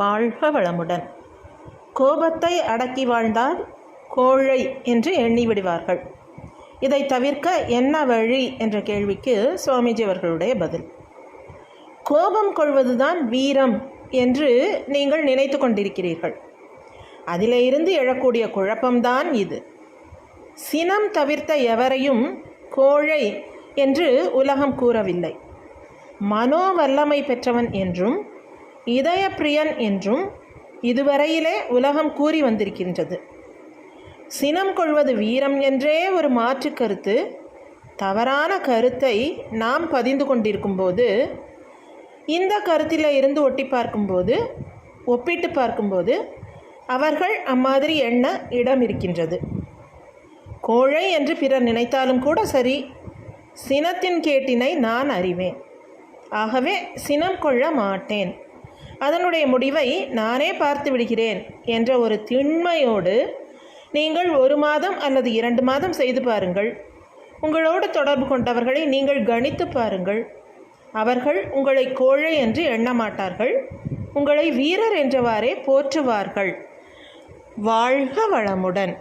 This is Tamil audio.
வாழ்க வளமுடன். கோபத்தை அடக்கி வாழ்ந்தால் கோழை என்று எண்ணி விடுவார்கள். இதை தவிர்க்க என்ன வழி என்ற கேள்விக்கு சுவாமிஜி அவர்களுடைய பதில். கோபம் கொள்வதுதான் வீரம் என்று நீங்கள் நினைத்து கொண்டிருக்கிறீர்கள். அதிலே இருந்து எழக்கூடிய குழப்பம்தான் இது. சினம் தவிர்த்த எவரையும் கோழை என்று உலகம் கூறவில்லை. மனோ வல்லமை பெற்றவன் என்றும் இதயப்பிரியன் என்றும் இதுவரையிலே உலகம் கூறி வந்திருக்கின்றது. சினம் கொள்வது வீரம் என்றே ஒரு மாற்று கருத்து தவறான கருத்தை நாம் பதிந்து கொண்டிருக்கும்போது இந்த கருத்தில் இருந்து ஒட்டி பார்க்கும்போது ஒப்பிட்டு பார்க்கும்போது அவர்கள் அம்மாதிரி எண்ண இடம் இருக்கின்றது. கோழை என்று பிறர் நினைத்தாலும் கூட சரி சினத்தின் கேட்டினை நான் அறிவேன். ஆகவே சினம் கொள்ள மாட்டேன். அதனுடைய முடிவை நானே பார்த்து விடுகிறேன் என்ற ஒரு திண்மையோடு நீங்கள் ஒரு மாதம் அல்லது இரண்டு மாதம் செய்து பாருங்கள். உங்களோடு தொடர்பு கொண்டவர்களை நீங்கள் கணித்து பாருங்கள். அவர்கள் உங்களை கோழை என்று எண்ண மாட்டார்கள். உங்களை வீரர் என்றவாறே போற்றுவார்கள். வாழ்க வளமுடன்.